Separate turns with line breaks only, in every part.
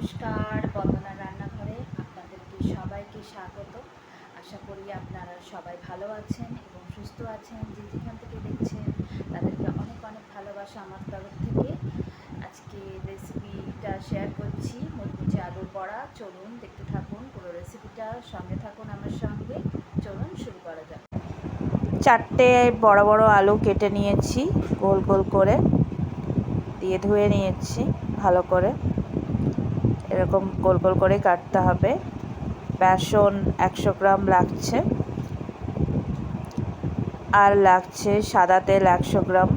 নমস্কার, বন্দনা রান্নাঘরে আপনাদেরকে সবাইকে স্বাগত। আশা করি আপনারা সবাই ভালো আছেন এবং সুস্থ আছেন, যে যেখান থেকে দেখছেন তাদেরকে অনেক অনেক ভালোবাসা আমার তরফ থেকে। আজকে রেসিপিটা শেয়ার করছি মুরগিচে আলুর বড়া। চলুন দেখতে থাকুন, পুরো রেসিপিটা সঙ্গে থাকুন আমার সঙ্গে। চলুন শুরু করা যাক। চারটে বড় বড় আলু কেটে নিয়েছি, গোল গোল করে। দিয়ে ধুয়ে নিয়েছি ভালো করে। এরকম গোল গোল করে কাটতে হবে। বেসন একশো গ্রাম লাগছে। আর লাগছে সাদা তেল একশো গ্রাম,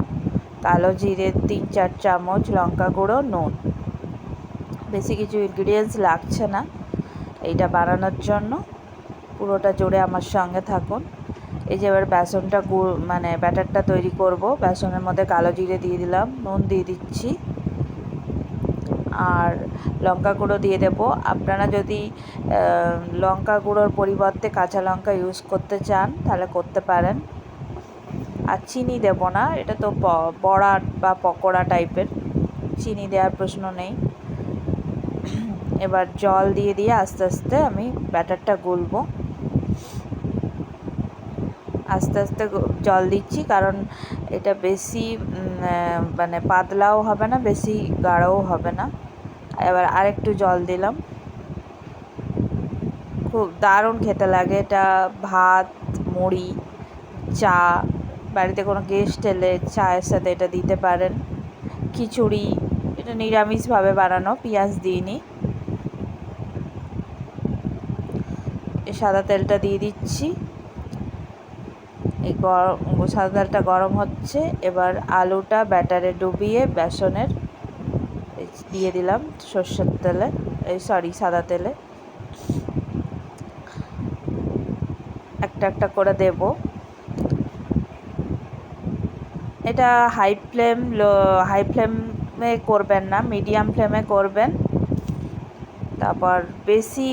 কালো জিরে তিন চার চামচ, লঙ্কা গুঁড়ো, নুন। বেশি কিছু ইনগ্রিডিয়েন্টস লাগছে না। এইটা বানানোর জন্য। পুরোটা জুড়ে আমার সঙ্গে থাকুন। এই যে এবার বেসনটা মানে ব্যাটারটা তৈরি করব। বেসনের মধ্যে কালো জিরে দিয়ে দিলাম, নুন দিয়ে দিচ্ছি। লঙ্কা গুঁড়ো দিয়ে দেব। আপনারা যদি লঙ্কা গুঁড়োর পরিবর্তে কাঁচা লঙ্কা ইউজ করতে চান, তাহলে করতে পারেন। আর চিনি দেব না, এটা তো বড়া বা পকোড়া টাইপের চিনি দেওয়ার প্রশ্ন নেই। এবার জল দিয়ে দিয়ে আস্তে আস্তে আমি ব্যাটারটা গুলবো। আস্তে আস্তে জল দিচ্ছি, কারণ এটা বেশি মানে পাতলাও হবে না, বেশি গাঢ়ও হবে না। এবার আরেকটু জল দিলাম। খুব দারুণ খেতে লাগে এটা। ভাত, মুড়ি, চা, বাড়িতে কোনো গেস্ট এলে চায়ের সাথে এটা দিতে পারেন। খিচুড়ি, এটা নিরামিষভাবে বানানো, পেঁয়াজ দিইনি। সাদা তেলটা দিয়ে দিচ্ছি। এই গরম, সাদা তেলটা গরম হচ্ছে। এবার আলুটা ব্যাটারে ডুবিয়ে বেসনের দিয়ে দিলাম সর্ষের তেলে, এই সরি সাদা তেলে। একটা একটা করে দেব। এটা হাই ফ্লেম লো হাই ফ্লেমে করবেন না মিডিয়াম ফ্লেমে করবেন। তারপর বেশি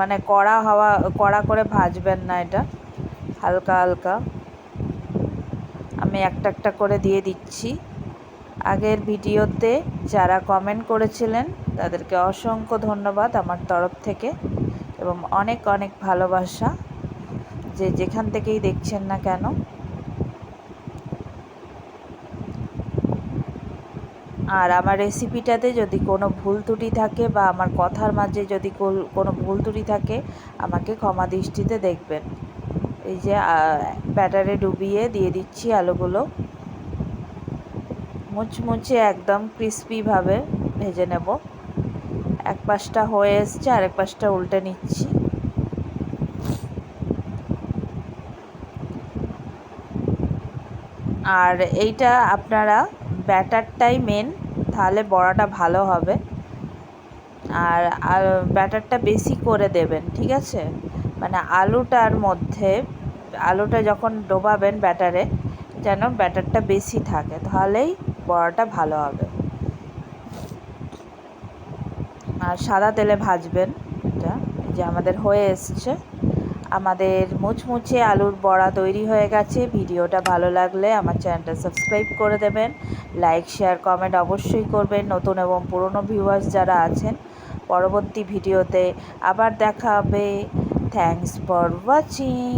মানে কড়া হওয়া, কড়া করে ভাজবেন না এটা, হালকা হালকা। আমি একটা একটা করে দিয়ে দিচ্ছি। আগের ভিডিওতে যারা কমেন্ট করেছিলেন, তাদেরকে অসংখ্য ধন্যবাদ আমার তরফ থেকে এবং অনেক অনেক ভালোবাসা যে যেখান থেকেই দেখছেন না কেন। আর আমার রেসিপিটাতে যদি কোনো ভুল ত্রুটি থাকে বা আমার কথার মাঝে যদি কোনো ভুল ত্রুটি থাকে, আমাকে ক্ষমা দৃষ্টিতে দেখবেন। এই যে ব্যাটারে ডুবিয়ে দিয়ে দিচ্ছি আলুগুলো। মুচমুচে একদম ক্রিস্পিভাবে ভেজে নেব। এক পাশটা হয়ে এসছে, আরেক পাশটা উল্টে নিচ্ছি। আর এইটা আপনারা ব্যাটারটাই মেন তাহলে বড়াটা ভালো হবে। আর আর ব্যাটারটা বেশি করে দেবেন, ঠিক আছে? মানে আলুটার মধ্যে, আলুটা যখন ডোবাবেন ব্যাটারে যেন ব্যাটারটা বেশি থাকে। তাহলেই বড়াটা ভালো হবে। আর সাদা তেলে ভাজবেন এটা যে আমাদের হয়ে এসছে। আমাদের মুচমুচে আলুর বড়া তৈরি হয়ে গেছে। ভিডিওটা ভালো লাগলে আমার চ্যানেলটা সাবস্ক্রাইব করে দেবেন। লাইক, শেয়ার, কমেন্ট অবশ্যই করবেন। নতুন এবং পুরনো ভিউয়ার্স যারা আছেন, পরবর্তী ভিডিওতে আবার দেখা হবে। Thanks for watching